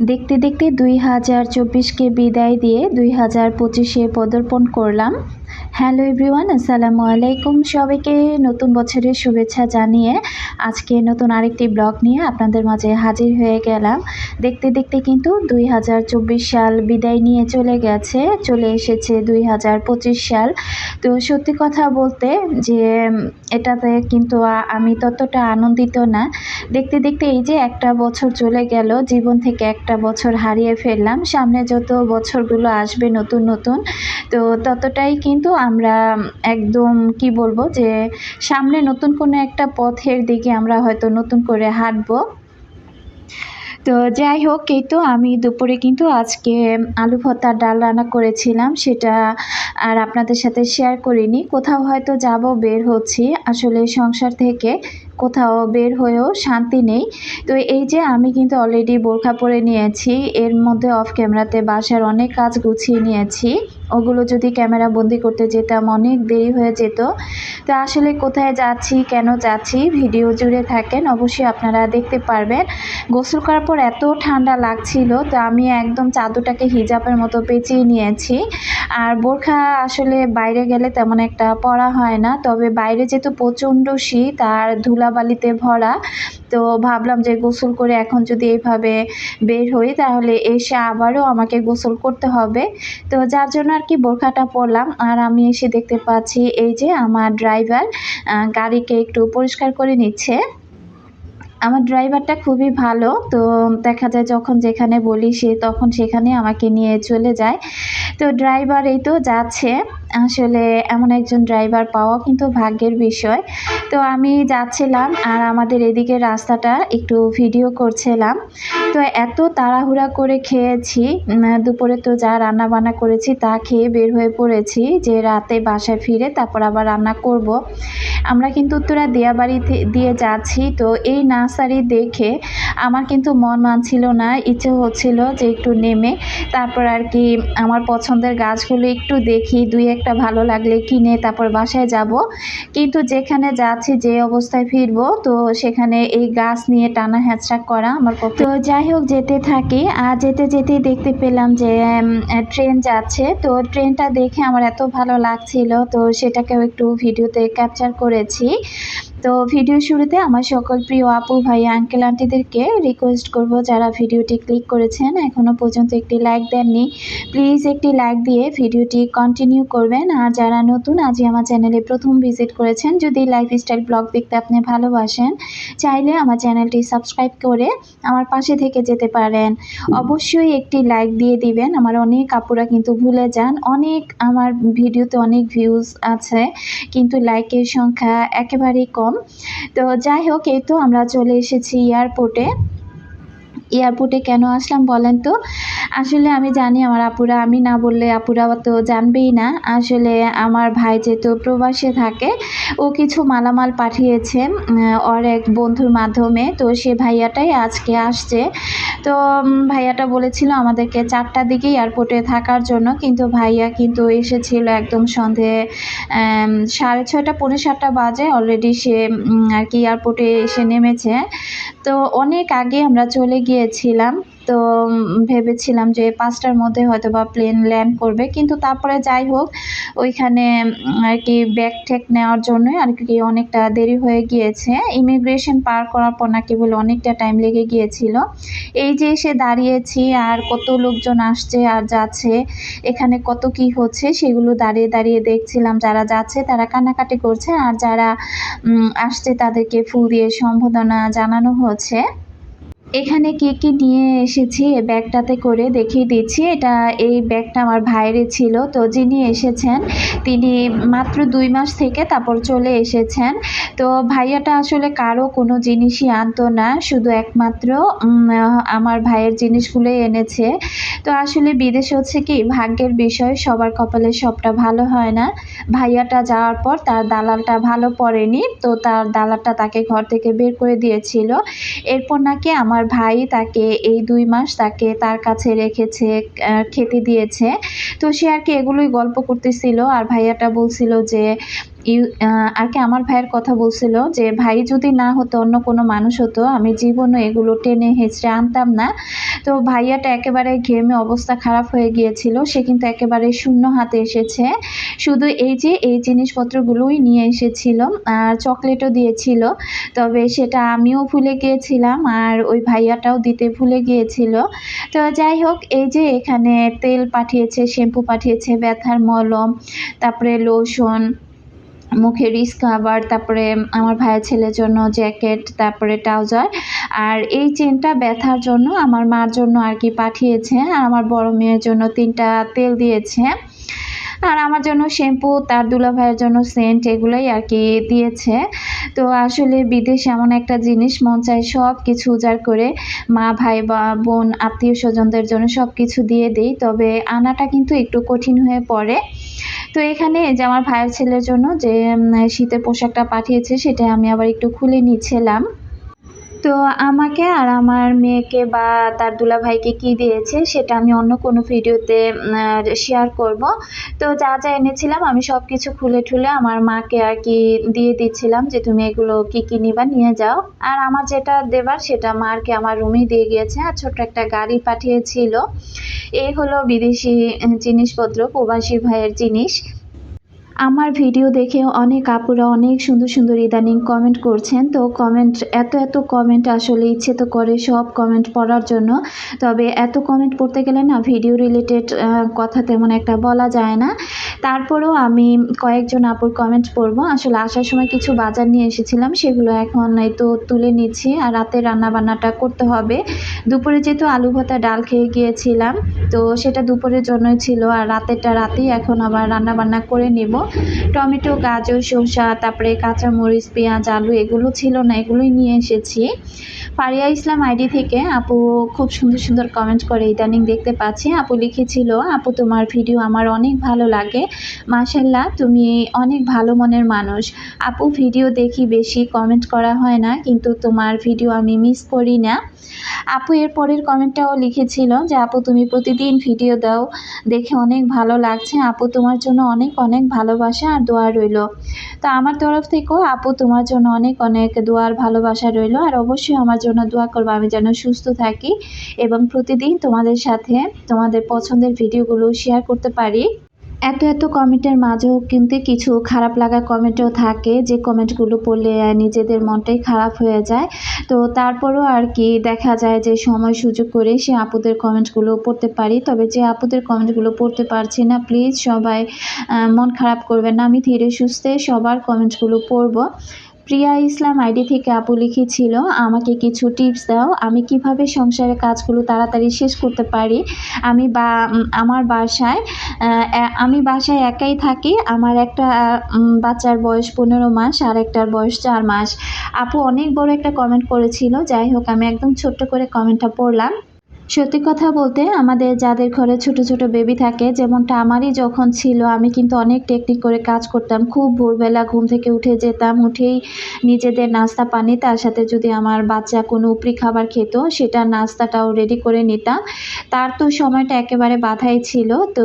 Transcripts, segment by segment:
দেখতে দেখতে দুই হাজার চব্বিশকে বিদায় দিয়ে দুই হাজার পঁচিশে পদার্পণ করলাম। হ্যালো এভরিওয়ান, আসসালামু আলাইকুম সবাইকে নতুন বছরের শুভেচ্ছা জানিয়ে আজকে নতুন আরেকটি ব্লগ নিয়ে আপনাদের মাঝে হাজির হয়ে গেলাম। দেখতে দেখতে কিন্তু দুই হাজার চব্বিশ সাল বিদায় নিয়ে চলে গেছে, চলে এসেছে দুই হাজার পঁচিশ সাল। তো সত্যি কথা বলতে যে, এটাতে কিন্তু আমি ততটা আনন্দিত না। দেখতে দেখতে এই যে একটা বছর চলে গেল, জীবন থেকে একটা বছর হারিয়ে ফেললাম। সামনে যত বছরগুলো আসবে নতুন নতুন, তো ততটাই কিন্তু আমরা একদম কি বলব যে সামনে নতুন কোনো একটা পথের দিকে আমরা হয়তো নতুন করে হাঁটবো। তো যাই হোক, এই তো আমি দুপুরে কিন্তু আজকে আলু ভর্তার ডাল রান্না করেছিলাম, সেটা আর আপনাদের সাথে শেয়ার করিনি। কোথাও হয়তো যাব, বের হচ্ছি। আসলে সংসার থেকে কোথাও বের হয়েও শান্তি নেই। তো এই যে আমি কিন্তু অলরেডি বোরখা পরে নিয়েছি, এর মধ্যে অফ ক্যামেরাতে বাসার অনেক কাজ গুছিয়ে নিয়েছি। ওগুলো যদি ক্যামেরা বন্দি করতে যেতাম, অনেক দেরি হয়ে যেত। তো আসলে কোথায় যাচ্ছি, কেন যাচ্ছি, ভিডিও জুড়ে থাকেন, অবশ্যই আপনারা দেখতে পারবেন। গোসল করার পর এত ঠান্ডা লাগছিল, তো আমি একদম চাদরটাকে হিজাবের মতো পেঁচিয়ে নিয়েছি। আর বোরখা আসলে বাইরে গেলে তেমন একটা পরা হয় না, তবে বাইরে যেহেতু প্রচণ্ড শীত আর ধুলাবালিতে ভরা তো ভাবলাম যে গোসল করে এখন যদি এইভাবে বের হই, তাহলে এসে আবারও আমাকে গোসল করতে হবে। তো যার জন্য আর কি বোরখাটা পরলাম, আর আমি এসে দেখতে পাচ্ছি এই যে আমার ড্রাইভার গাড়িকে একটু পরিষ্কার করে নিচ্ছে। আমার ড্রাইভারটা খুবই ভালো, তো দেখা যায় যখন যেখানে বলি সে তখন সেখানে আমাকে নিয়ে চলে যায়। তো ড্রাইভার এই তো যাচ্ছে। আসলে এমন একজন ড্রাইভার পাওয়া কিন্তু ভাগ্যের বিষয় তো আমি যাচ্ছিলাম আর আমাদের এদিকে রাস্তাটা একটু ভিডিও করছিলাম তো এত তাড়াহুড়া করে খেয়েছি দুপুরে তো যা রান্না বান্না করেছি তা খেয়ে বের হয়ে পড়েছি যে রাতে বাসায় ফিরে তারপর আবার রান্না করব। আমরা কিন্তু উত্তরা দিয়াবাড়ি থে- দিয়ে যাচ্ছি, তো এই নার্সারি দেখে আমার কিন্তু মন মানছিল না, ইচ্ছে হচ্ছিল যে একটু নেমে তারপর আর কি আমার পছন্দের গাছগুলো একটু দেখি, দুই একটা ভালো লাগলে কিনে তারপর বাসায় যাব। কিন্তু যেখানে যাচ্ছি, যে অবস্থায় ফিরবো, তো সেখানে এই গাছ নিয়ে টানা হ্যাঁচড়া করা আমার পক্ষে। তো যাই হোক, যেতে থাকি। আর যেতে যেতে দেখতে পেলাম যে ট্রেন যাচ্ছে। তো ট্রেনটা দেখে আমার এত ভালো লাগছিল, তো সেটাকেও একটু ভিডিওতে ক্যাপচার করেছি। তো ভিডিও শুরুতে আমার সকল প্রিয় আপু, ভাই আঙ্কেল আন্টিদেরকে রিকোয়েস্ট করব যারা ভিডিওটি ক্লিক করেছেন এখনও পর্যন্ত একটি লাইক দেননি প্লিজ একটি লাইক দিয়ে ভিডিওটি কন্টিনিউ করবেন। আর যারা নতুন, আজই আমার চ্যানেলে প্রথম ভিজিট করেছেন, যদি লাইফস্টাইল ব্লগ দেখতে আপনি ভালোবাসেন, চাইলে আমার চ্যানেলটি সাবস্ক্রাইব করে আমার পাশে থেকে যেতে পারেন। অবশ্যই একটি লাইক দিয়ে দিবেন। আমার অনেক আপুরা কিন্তু ভুলে যান। অনেক আমার ভিডিওতে অনেক ভিউজ আছে, কিন্তু লাইকের সংখ্যা একেবারেই কম। তো যাই হোক এই তো আমরা চলে এসেছি এয়ারপোর্টে এয়ারপোর্টে কেন আসলাম বলেন তো? আসলে আমি জানি আমার আপুরা, আমি না বললে আপুরা তো জানবেই না। আসলে আমার ভাই যেহেতু প্রবাসে থাকে, ও কিছু মালামাল পাঠিয়েছে ওর এক বন্ধুর মাধ্যমে। তো সে ভাইয়াটাই আজকে আসছে। তো ভাইয়াটা বলেছিল আমাদেরকে চারটার দিকে এয়ারপোর্টে থাকার জন্য, কিন্তু ভাইয়া কিন্তু এসেছিল একদম সন্ধে সাড়ে ছয়টা, পৌনে সাতটা বাজে। অলরেডি সে আর কি এয়ারপোর্টে এসে নেমেছে। তো অনেক আগে আমরা চলে গিয়েছিলাম তো ভেবেছিলাম যে পাঁচটার মধ্যে হয়তো বা প্লেন ল্যান্ড করবে। কিন্তু তারপরে যাই হোক, ওইখানে আর কি ব্যাগ ঠেক নেওয়ার জন্যই আর কি অনেকটা দেরি হয়ে গিয়েছে। ইমিগ্রেশন পার করার পর নাকি বলে অনেকটা টাইম লেগে গিয়েছিল। এই যে এসে দাঁড়িয়েছি, আর কত লোকজন আসছে আর যাচ্ছে, এখানে কত কি হচ্ছে, সেগুলো দাঁড়িয়ে দাঁড়িয়ে দেখছিলাম যারা যাচ্ছে, তারা কান্নাকাটি করছে। আর যারা আসছে তাদেরকে ফুল দিয়ে সম্বোধনা জানানো হচ্ছে। এখানে কি কি নিয়ে এসেছি এই ব্যাগটাতে করে দেখিয়ে দিচ্ছি। এটা এই ব্যাগটা আমার ভাইয়ের ছিল। তো যিনি এসেছেন, তিনি মাত্র দুই মাস থেকে তারপর চলে এসেছেন। তো ভাইয়াটা আসলে কারও কোনো জিনিসই আনতো না, শুধু একমাত্র আমার ভাইয়ের জিনিসগুলোই এনেছে। তো আসলে বিদেশ হচ্ছে কি, ভাগ্যের বিষয়, সবার কপালে সবটা ভালো হয় না। ভাইয়াটা যাওয়ার পর তার দালালটা ভালো পড়েনি, তো তার দালালটা তাকে ঘর থেকে বের করে দিয়েছিল। এরপর নাকি আমার ভাই তাকে এই দুই মাস তাকে তার কাছে রেখেছে খেতে দিয়েছে। তো সে আর কি এগুলোই গল্প করতেছিল। আর ভাইয়াটা বলছিল যে ইউ আর কি আমার ভাইয়ের কথা বলছিল যে, ভাই, যদি না হতো, অন্য কোনো মানুষ হতো, আমি জীবনে এগুলো টেনে হেঁচড়ে আনতাম না। তো ভাইয়াটা একেবারে ঘেমে অবস্থা খারাপ হয়ে গিয়েছিল। সে কিন্তু একেবারে শূন্য হাতে এসেছে। শুধু এই যে, এই জিনিসপত্রগুলোই নিয়ে এসেছিল, আর চকলেটও দিয়েছিল। তবে সেটা আমিও ভুলে গিয়েছিলাম, আর ওই ভাইয়াটাও দিতে ভুলে গিয়েছিল। তো যাই হোক, এই যে এখানে তেল পাঠিয়েছে, শ্যাম্পু পাঠিয়েছে, ব্যথার মলম, তারপরে লোশন মুখের স্কাবার তারপরে আমার ভাইয়ের ছেলের জন্য জ্যাকেট, তারপরে ট্রাউজার। আর এই চেনটা ব্যথার জন্য আমার মার জন্য আর কি পাঠিয়েছে। আর আমার বড় মেয়ের জন্য তিনটা তেল দিয়েছে। আর আমার জন্য শ্যাম্পু, তার দুলা ভাইয়ের জন্য সেন্ট, এগুলোই আর কি দিয়েছে। তো আসলে বিদেশ এমন একটা জিনিস, মন চায় সব কিছু উজাড় করে মা, ভাই বা বোন, আত্মীয় স্বজনদের জন্য সব কিছু দিয়ে দিই। তবে আনাটা কিন্তু একটু কঠিন হয়ে পড়ে। তো এখানে যে আমার ভাইয়ের ছেলের জন্য যে শীতের পোশাকটা পাঠিয়েছে সেটা আমি আবার একটু খুলে নিচ্ছিলাম। তো আমাকে আর আমার মেয়েকে বা তার দুলাভাইকে কি দিয়েছে সেটা আমি অন্য কোনো ভিডিওতে শেয়ার করব। তো যা যা এনেছিলাম আমি সব কিছু খুলে ঠুলে আমার মাকে আর কি দিয়ে দিচ্ছিলাম যে তুমি এগুলো কি কি নিবা নিয়ে যাও। আর আমার যেটা দেবার সেটা মারকে আমার রুমেই দিয়ে গিয়েছে আর ছোট্ট একটা গাড়ি পাঠিয়েছিল। এই হলো বিদেশি জিনিসপত্র, প্রবাসী ভাইয়ের জিনিস। আমার ভিডিও দেখে অনেক আপুরা অনেক সুন্দর সুন্দর ইদানিং কমেন্ট করছেন। তো কমেন্ট এত এত কমেন্ট আসলে ইচ্ছে তো করে সব কমেন্ট পড়ার জন্য। তবে এত কমেন্ট পড়তে গেলে না ভিডিও রিলেটেড কথা তেমন একটা বলা যায় না। তারপরেও আমি কয়েকজন আপুর কমেন্ট পড়ব। আসলে আসার সময় কিছু বাজার নিয়ে এসেছিলাম, সেগুলো এখন এই তো তুলে নিচ্ছি আর রাতে রান্না বান্নাটা করতে হবে। দুপুরে যেহেতু আলু ভাতা ডাল খেয়ে গিয়েছিলাম, তো সেটা দুপুরের জন্যই ছিল আর রাতেরটা রাতেই এখন আবার রান্না বান্না করে নিব। টমেটো গাজর শসা তারপরে কাঁচামরিচ পেঁয়াজ আলু এগুলো ছিল না এগুলোই নিয়ে এসেছি। ফারিয়া ইসলাম আইডি থেকে আপু খুব সুন্দর সুন্দর কমেন্ট করে ইদানিং দেখতে পাচ্ছি। আপু লিখেছিল, আপু, তোমার ভিডিও আমার অনেক ভালো লাগে। মাশাল্লাহ তুমি অনেক ভালো মনের মানুষ। আপু ভিডিও দেখি বেশি কমেন্ট করা হয় না, কিন্তু তোমার ভিডিও আমি মিস করি না। আপু এর পরের কমেন্টটাও লিখেছিল যে, আপু, তুমি প্রতিদিন ভিডিও দাও। দেখে অনেক ভালো লাগছে। আপু, তোমার জন্য অনেক অনেক ভালোবাসা আর দোয়া রইল। তো আমার তরফ থেকেও আপু, তোমার জন্য অনেক অনেক দোয়ার ভালোবাসা রইল। আর অবশ্যই আমার জন্য দোয়া করব, আমি যেন সুস্থ থাকি এবং প্রতিদিন তোমাদের সাথে তোমাদের পছন্দের ভিডিওগুলো শেয়ার করতে পারি। এত এত কমেন্টের মাঝেও কিন্তু কিছু খারাপ লাগা কমেন্টও থাকে, যে কমেন্টগুলো পড়লে নিজেদের মনটাই খারাপ হয়ে যায়। তো তারপরেও আর কি দেখা যায় যে সময় সুযোগ করে সে আপুদের কমেন্টগুলো পড়তে পারি, তবে যে আপুদের কমেন্টগুলো পড়তে পারছি না প্লিজ সবাই মন খারাপ করবেন না, আমি ধীরে সুস্থে সবার কমেন্টসগুলো পড়ব। প্রিয়া ইসলাম আইডি থেকে আপু লিখেছিল, আমাকে কিছু টিপস দাও, আমি কীভাবে সংসারের কাজগুলো তাড়াতাড়ি শেষ করতে পারি? আমি বা আমার বাসায় আমি বাসায় একাই থাকি, আমার একটা বাচ্চার বয়স পনেরো মাস আর একটার বয়স চার মাস। আপু অনেক বড় একটা কমেন্ট করেছিল, যাই হোক, আমি একদম ছোট্ট করে কমেন্টটা পড়লাম। সত্যি কথা বলতে আমাদের যাদের ঘরে ছোট ছোট বেবি থাকে, যেমনটা আমারই যখন ছিল, আমি কিন্তু অনেক টেকনিক করে কাজ করতাম। খুব ভোরবেলা ঘুম থেকে উঠে যেতাম, উঠেই নিজেদের নাস্তা পানি, তার সাথে যদি আমার বাচ্চা কোনো উপরি খাবার খেত, সেটা নাস্তাটাও রেডি করে নিতাম। তার তো সময়টা একেবারে বাধাই ছিল, তো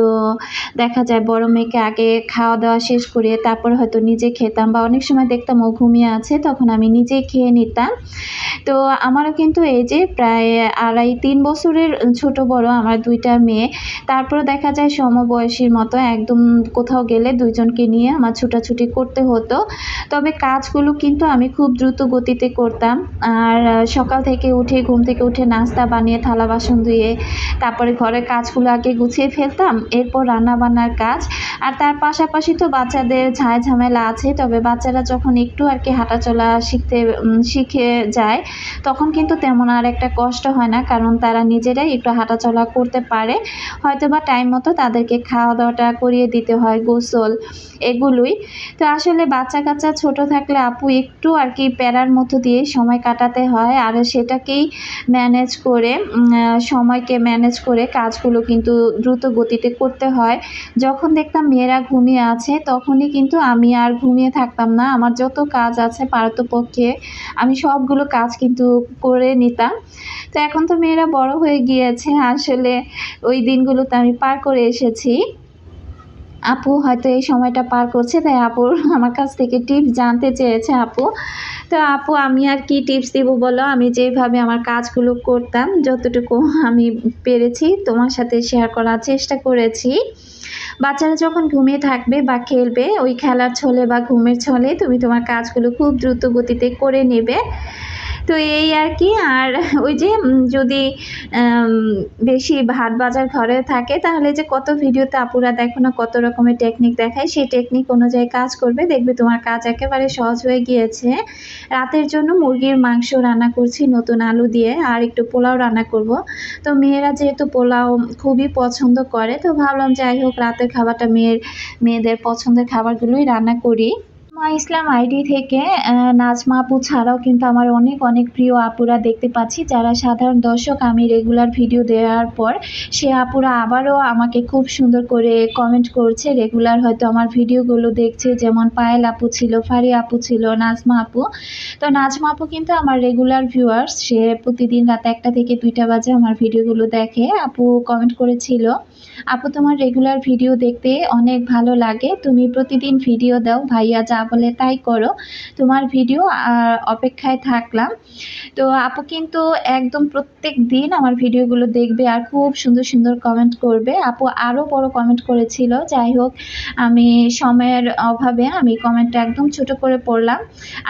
দেখা যায় বড় মেয়েকে আগে খাওয়া দাওয়া শেষ করে তারপর হয়তো নিজে খেতাম বা অনেক সময় দেখতাম ও ঘুমিয়ে আছে, তখন আমি নিজেই খেয়ে নিতাম। তো আমারও কিন্তু এই যে প্রায় আড়াই তিন বছরের ছোট বড় আমার দুইটা মেয়ে। তারপরে দেখা যায় সমবয়সীর মতো একদম কোথাও গেলে দুইজনকে নিয়ে আমার ছুটাছুটি করতে হতো। তবে কাজগুলো কিন্তু আমি খুব দ্রুত গতিতে করতাম। আর সকাল থেকে উঠে, ঘুম থেকে উঠে নাস্তা বানিয়ে, থালা বাসন ধুয়ে, তারপরে ঘরের কাজগুলো আগে গুছিয়ে ফেলতাম। এরপর রান্না বান্নার কাজ। আর তার পাশাপাশি তো বাচ্চাদের ঝায় ঝামেলা আছে। তবে বাচ্চারা যখন একটু আর কি হাঁটাচলা শিখতে শিখে যায়, তখন কিন্তু তেমন আর একটা কষ্ট হয় না। কারণ তারা নিজেরাই একটু হাঁটাচলা করতে পারে। হয়তো বা টাইম মতো তাদেরকে খাওয়া দাওয়াটা করিয়ে দিতে হয়, গোসল এগুলোই। তো আসলে বাচ্চা কাচ্চা ছোট থাকলে আপু একটু আর কি প্যারার মতো দিয়ে সময় কাটাতে হয় আর সেটাকেই ম্যানেজ করে সময়কে ম্যানেজ করে কাজগুলো কিন্তু দ্রুত গতিতে করতে হয়। যখন দেখতাম মেয়েরা ঘুমিয়ে আছে তখনই কিন্তু আমি আর ঘুমিয়ে থাকতাম না। আমার যত কাজ আছে পারতপক্ষে আমি সবগুলো কাজ কিন্তু করে নিতাম। তো এখন তো মেয়েরা বড় হয়ে গিয়েছে, আসলে ওই দিনগুলোতে আমি পার করে এসেছি। আপু হয়তো এই সময়টা পার করছে, তাই আপুর আমার কাছ থেকে টিপস জানতে চেয়েছে আপু। তো আপু, আমি আর কি টিপস দিব বলো? আমি যেভাবে আমার কাজগুলো করতাম, যতটুকু আমি পেরেছি, তোমার সাথে শেয়ার করার চেষ্টা করেছি। বাচ্চারা যখন ঘুমিয়ে থাকবে বা খেলবে, ওই খেলার ছলে বা ঘুমের ছলে তুমি তোমার কাজগুলো খুব দ্রুত গতিতে করে নেবে। তো এই আর কি, আর ওই যে যদি বেশি ভাত বাজার ঘরে থাকে, তাহলে যে কত ভিডিওতে আপুরা দেখো না কত রকমের টেকনিক দেখায়, সেই টেকনিক অনুযায়ী কাজ করবে। দেখবে তোমার কাজ একেবারে সহজ হয়ে গিয়েছে। রাতের জন্য মুরগির মাংস রান্না করছি নতুন আলু দিয়ে, আর একটু পোলাও রান্না করব। তো মেয়েরা যেহেতু পোলাও খুবই পছন্দ করে, তো ভাবলাম যাই হোক, রাতের খাবারটা মেয়ের, মেয়েদের পছন্দের খাবারগুলোই রান্না করি। মা ইসলাম আইডি থেকে নাজমা আপু ছাড়াও কিন্তু আমার অনেক অনেক প্রিয় আপুরা দেখতে পাচ্ছি। যারা সাধারণ দর্শক, আমি রেগুলার ভিডিও দেওয়ার পর সে আপুরা আবারও আমাকে খুব সুন্দর করে কমেন্ট করছে। রেগুলার হয়তো আমার ভিডিওগুলো দেখছে, যেমন পায়েল আপু ছিল, ফারি আপু ছিল, নাজমা আপু। তো নাজমা আপু কিন্তু আমার রেগুলার ভিউয়ার্স সে প্রতিদিন রাত একটা থেকে দুইটা বাজে আমার ভিডিওগুলো দেখে। আপু কমেন্ট করেছিল আপু, তোমার রেগুলার ভিডিও দেখতে অনেক ভালো লাগে। তুমি প্রতিদিন ভিডিও দাও, ভাইয়া যা বলে তাই করো। তোমার ভিডিও অপেক্ষায় থাকলাম। তো আপু কিন্তু একদম প্রত্যেক দিন আমার ভিডিওগুলো দেখবে আর খুব সুন্দর সুন্দর কমেন্ট করবে। আপু আরও বড় কমেন্ট করেছিল, যাই হোক, আমি সময়ের অভাবে আমি কমেন্টটা একদম ছোট করে পড়লাম।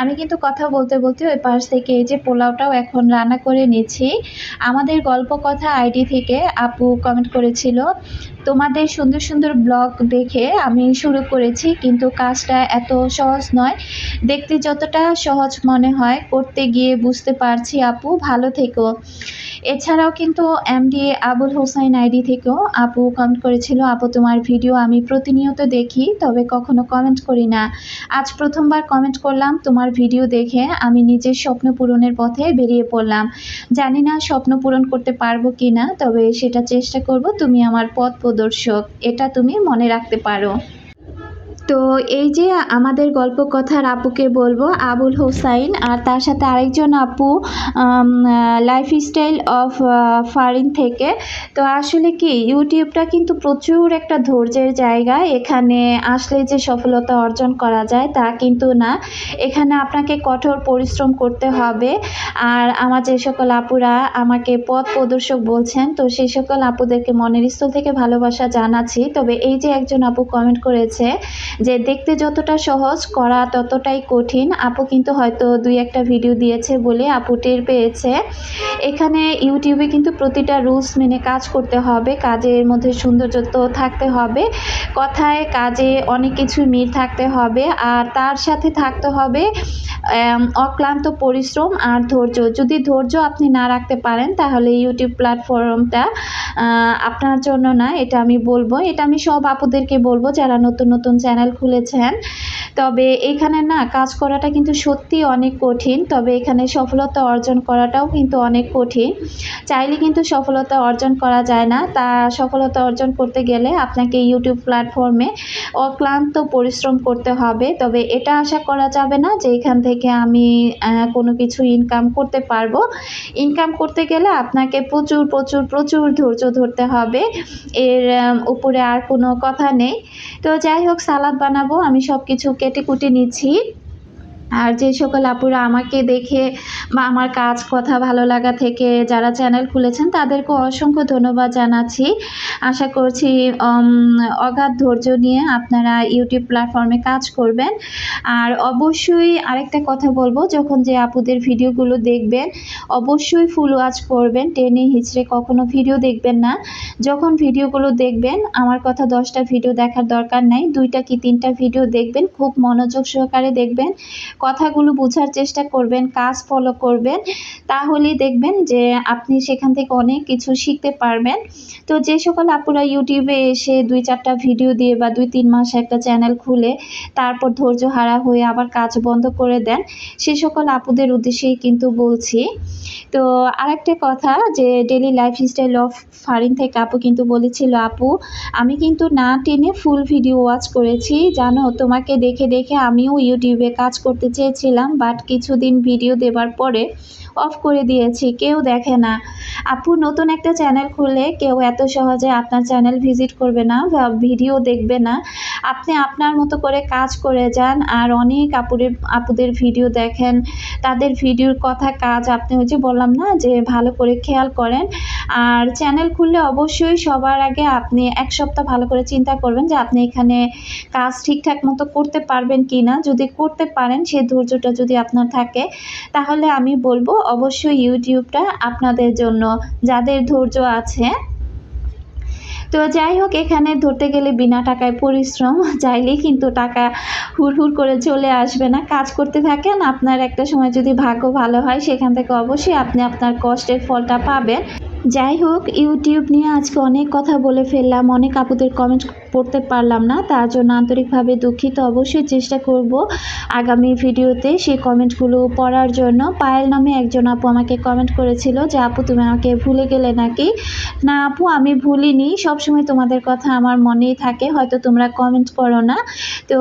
আমি কিন্তু কথা বলতে বলতে ওই পাশ থেকে এই যে পোলাওটাও এখন রান্না করে নিচ্ছি। আমাদের গল্প কথা আইডি থেকে আপু কমেন্ট করেছিল তোমাদের সুন্দর সুন্দর ব্লগ দেখে আমি শুরু করেছি, কিন্তু কাজটা এত সহজ নয়। দেখতে যতটা সহজ মনে হয়, করতে গিয়ে বুঝতে পারছি আপু। ভালো থেকো। এছাড়াও কিন্তু এমডি আবুল হোসাইন আইডি থেকেও আপু কমেন্ট করেছিল, আপু, তোমার ভিডিও আমি প্রতিনিয়ত দেখি, তবে কখনো কমেন্ট করি না। আজ প্রথমবার কমেন্ট করলাম, তোমার ভিডিও দেখে আমি নিজের স্বপ্ন পূরণের পথে বেরিয়ে পড়লাম। জানি না স্বপ্ন পূরণ করতে পারব কি না তবে সেটা চেষ্টা করব, তুমি আমার পথ প্রদর্শক, এটা তুমি মনে রাখতে পারো। তো এই যে আমাদের গল্প কথার আপুকে বলব, আবুল হোসাইন আর তার সাথে আরেকজন আপু লাইফ স্টাইল অফ ফারিন থেকে। তো আসলে কি, ইউটিউবটা কিন্তু প্রচুর একটা ধৈর্যের জায়গা। এখানে আসলে যে সফলতা অর্জন করা যায় তা কিন্তু না। এখানে আপনাকে কঠোর পরিশ্রম করতে হবে। আর আমার যে সকল আপুরা আমাকে পথ প্রদর্শক বলছেন, তো সেই সকল আপুদেরকে মনের স্থল থেকে ভালোবাসা জানাচ্ছি। তবে এই যে একজন আপু কমেন্ট করেছে যে দেখতে যতটা সহজ, করা ততটাই কঠিন। আপু কিন্তু হয়তো দুই একটা ভিডিও দিয়েছে বলে আপু টের পেয়েছে। এখানে ইউটিউবে কিন্তু প্রতিটা রুলস মেনে কাজ করতে হবে, কাজের মধ্যে সৌন্দর্য তো থাকতে হবে। কথায় কাজে অনেক কিছু মিল থাকতে হবে, আর তার সাথে থাকতে হবে অক্লান্ত পরিশ্রম আর ধৈর্য। যদি ধৈর্য আপনি না রাখতে পারেন, তাহলে ইউটিউব প্ল্যাটফর্মটা আপনার জন্য না, এটা আমি বলব। এটা আমি সব আপুদেরকে বলব, যারা নতুন নতুন চ্যানেল খুলেছেন। তবে এখানে না কাজ করাটা কিন্তু সত্যি অনেক কঠিন, তবে এখানে সফলতা অর্জন করাটাও কিন্তু অনেক কঠিন। চাইলে কিন্তু সফলতা অর্জন করা যায় না। তা সফলতা অর্জন করতে গেলে আপনাকে ইউটিউব প্ল্যাটফর্মে অক্লান্ত পরিশ্রম করতে হবে। তবে এটা আশা করা যাবে না যে এখান থেকে আমি কোনো কিছু ইনকাম করতে পারব। ইনকাম করতে গেলে আপনাকে প্রচুর প্রচুর প্রচুর ধৈর্য ধরতে হবে। এর উপরে আর কোনো কথা নেই। তো যাই হোক সালাদ বানাবো আমি সব কিছু কেটে কুটে নিচ্ছি। আর যে সকল আপুরা আমাকে দেখে বা আমার কাজ, কথা, ভালো লাগা থেকে যারা চ্যানেল খুলেছেন, তাদেরকে অসংখ্য ধন্যবাদ জানাচ্ছি। আশা করছি অগাধ ধৈর্য নিয়ে আপনারা ইউটিউব প্ল্যাটফর্মে কাজ করবেন। আর অবশ্যই আরেকটা কথা বলব, যখন যে আপুদের ভিডিওগুলো দেখবেন, অবশ্যই ফুল ওয়াচ করবেন, টেনে হিচড়ে কখনো ভিডিও দেখবেন না। যখন ভিডিওগুলো দেখবেন, আমার কথা দশটা ভিডিও দেখার দরকার নাই, দুইটা কি তিনটা ভিডিও দেখবেন, খুব মনোযোগ সহকারে দেখবেন। কথাগুলো বোঝার চেষ্টা করবেন, কাজ ফলো করবেন, তাহলেই দেখবেন যে আপনি সেখান থেকে অনেক কিছু শিখতে পারবেন। তো যে সকল আপুরা ইউটিউবে এসে দুই চারটা ভিডিও দিয়ে বা দুই তিন মাস একটা চ্যানেল খুলে, তারপর ধৈর্য হারা হয়ে আবার কাজ বন্ধ করে দেন, সে সকল আপুদের উদ্দেশ্যেই কিন্তু বলছি। তো আরেকটা কথা যে daily life style of Farin থেকে আপু কিন্তু বলেছিল, আপু, আমি কিন্তু না টেনে ফুল ভিডিও ওয়াচ করেছি। জানো, তোমাকে দেখে দেখে আমিও ইউটিউবে কাজ করতে চেয়েছিলাম বাট কিছুদিন ভিডিও দেওয়ার পরে অফ করে দিয়েছি, কেউ দেখে না। আপু, নতুন একটা চ্যানেল খুললে কেউ এত সহজে আপনার চ্যানেল ভিজিট করবে না বা ভিডিও দেখবে না। আপনি আপনার মতো করে কাজ করে যান আর অনেক আপুদের আপুদের ভিডিও দেখেন। তাদের ভিডিওর কথা কাজ আপনি ওই যে বললাম না যে ভালো করে খেয়াল করেন। আর চ্যানেল খুললে অবশ্যই সবার আগে আপনি এক সপ্তাহ ভালো করে চিন্তা করবেন যে আপনি এখানে কাজ ঠিকঠাক মতো করতে পারবেন কি না যদি করতে পারেন, সে ধৈর্যটা যদি আপনার থাকে, তাহলে আমি বলব অবশ্যই ইউটিউবটা আপনাদের জন্য, যাদের ধৈর্য আছে। তো যাই হোক, এখানে ধরতে গেলে বিনা টাকায় পরিশ্রম চাইলেই কিন্তু টাকা হুড় হুড় করে চলে আসবে না। কাজ করতে থাকেন, আপনার একটা সময় যদি ভাগ্য ভালো হয়, সেখান থেকে অবশ্যই আপনি আপনার কষ্টের ফলটা পাবেন। যাই হোক ইউটিউব নিয়ে আজকে অনেক কথা বলে ফেললাম অনেক আপুদের কমেন্ট পড়তে পারলাম না তার জন্য আন্তরিকভাবে দুঃখিত। অবশ্যই চেষ্টা করব আগামী ভিডিওতে সেই কমেন্টগুলো পড়ার জন্য। পায়েল নামে একজন আপু আমাকে কমেন্ট করেছিল যে আপু তুমি আমাকে ভুলে গেলে নাকি? না আপু আমি ভুলিনি সবসময় তোমাদের কথা আমার মনেই থাকে হয়তো তোমরা কমেন্ট করো না। তো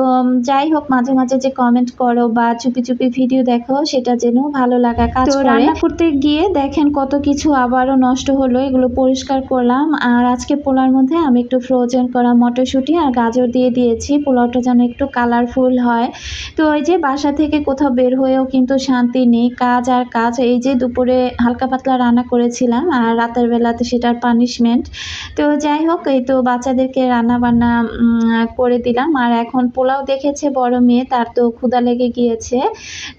যাই হোক মাঝে মাঝে যে কমেন্ট করো বা চুপি চুপি ভিডিও দেখো সেটা যেন ভালো লাগা কাজ করে। রান্না করতে গিয়ে দেখেন কত কিছু আবারও নষ্ট হলো, এগুলো পরিষ্কার করলাম। আর আজকে পোলার মধ্যে আমি একটু ফ্রোজেন করা মটরশুঁটি আর গাজর দিয়ে দিয়েছি। পোলাওটা যেন একটু কালারফুল হয়। তো ওই যে বাসা থেকে কোথাও বের হয়েও কিন্তু শান্তি নেই। কাজ আর কাজ, এই যে দুপুরে হালকা পাতলা রান্না করেছিলাম আর রাতের বেলাতে সেটার পানিশমেন্ট তো যাই হোক, এই তো বাচ্চাদেরকে রান্না বান্না করে দিলাম। আর এখন পোলাও দেখেছে বড় মেয়ে, তার তো ক্ষুদা লেগে গিয়েছে।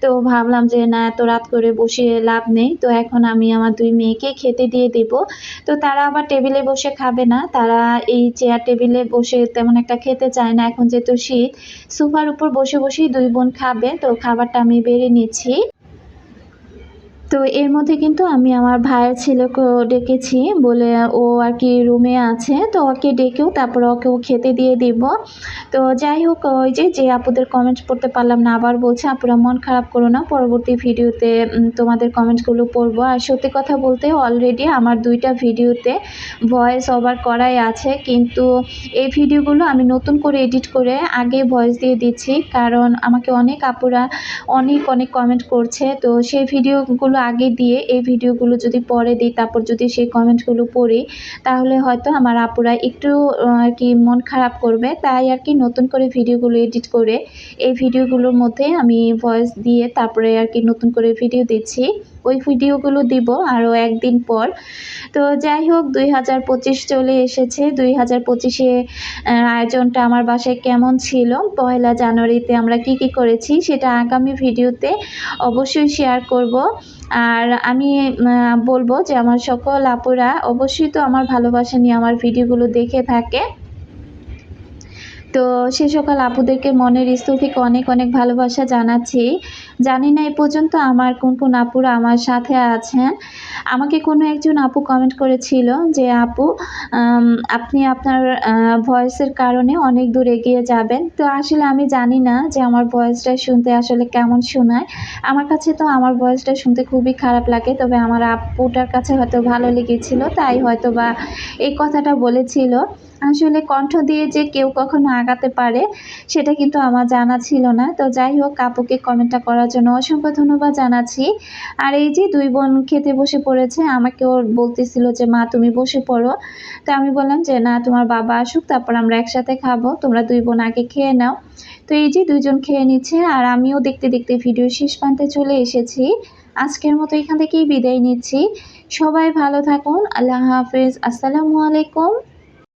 তো ভাবলাম যে না, এত রাত করে বসে লাভ নেই। তো এখন আমি আমার দুই মেয়েকে খেতে দিয়ে দেব তো তারা আবার টেবিলে বসে খাবে না। তারা এই চেয়ার টেবিলে বসে তেমন একটা খেতে চায় না। এখন যেহেতু শীত, সোফার উপর বসে বসেই দুই বোন খাবে। তো খাবারটা আমি বেড়ে নিচ্ছি। তো এর মধ্যে কিন্তু আমি আমার ভাইয়ের ছেলেকে ডেকেছি বলে ও আর কি রুমে আছে। তো ওকে ডেকেও তারপর ওকেও খেতে দিয়ে দিব। তো যাই হোক, ওই যে যে আপুদের কমেন্টস পড়তে পারলাম না, আবার বলছে, আপুরা মন খারাপ করো না, পরবর্তী ভিডিওতে তোমাদের কমেন্টসগুলো পড়ব। আর সত্যি কথা বলতে অলরেডি আমার দুইটা ভিডিওতে ভয়েস ওভার করাই আছে। কিন্তু এই ভিডিওগুলো আমি নতুন করে এডিট করে আগে ভয়েস দিয়ে দিচ্ছি। কারণ আমাকে অনেক আপুরা অনেক অনেক কমেন্ট করছে। তো সেই ভিডিওগুলো আগে দিয়ে এই ভিডিওগুলো যদি পরে দিই, তারপর যদি সেই কমেন্টগুলো পড়ি, তাহলে হয়তো আমার আপুরা একটু আর কি মন খারাপ করবে। তাই আর কি নতুন করে ভিডিওগুলো এডিট করে এই ভিডিওগুলোর মধ্যে আমি ভয়েস দিয়ে তারপরে আর কি নতুন করে ভিডিও দিচ্ছি। ওই ভিডিওগুলো দিব আরও একদিন পর। তো যাই হোক, দুই হাজার পঁচিশ চলে এসেছে। দুই হাজার পঁচিশে আয়োজনটা আমার বাসায় কেমন ছিল? পয়লা জানুয়ারিতে আমরা কি কি করেছি সেটা আগামী ভিডিওতে অবশ্যই শেয়ার করব। আর আমি বলব যে আমার সকল আপুরা অবশ্যই তো আমার ভালোবাসা নিয়ে আমার ভিডিওগুলো দেখে থাকে। তো সে সকল আপুদেরকে মনের স্থল থেকে অনেক অনেক ভালোবাসা জানাচ্ছি। জানি না এ পর্যন্ত আমার কোন কোন আপুরা আমার সাথে আছেন। আমাকে কোনো একজন আপু কমেন্ট করেছিল যে, আপু আপনি আপনার ভয়েসের কারণে অনেক দূর এগিয়ে যাবেন। তো আসলে আমি জানি না যে আমার ভয়েসটা শুনতে আসলে কেমন শোনায়। আমার কাছে তো আমার ভয়েসটা শুনতে খুবই খারাপ লাগে, তবে আমার আপুটার কাছে হয়তো ভালো লেগেছিল, তাই হয়তো বা এই কথাটা বলেছিল। আসলে কণ্ঠ দিয়ে যে কেউ কখনো আগাতে পারে, সেটা কিন্তু আমার জানা ছিল না। তো যাই হোক, আপুকে কমেন্টটা করার জন্য অসংখ্য ধন্যবাদ জানাচ্ছি। আর এই যে দুই বোন খেতে বসে পড়েছে, আমাকে ওর বলতেছিল যে, মা, তুমি বসে পড়ো। তো আমি বললাম যে, না, তোমার বাবা আসুক, তারপর আমরা একসাথে খাব। তোমরা দুই বোন আগে খেয়ে নাও। তো এই যে দুইজন খেয়ে নিচ্ছে, আর আমিও দেখতে দেখতে ভিডিও শেষ প্রান্তে চলে এসেছি। আজকের মতো এখান থেকেই বিদায় নিচ্ছি। সবাই ভালো থাকুন। আল্লাহ হাফেজ। আসসালামু আলাইকুম।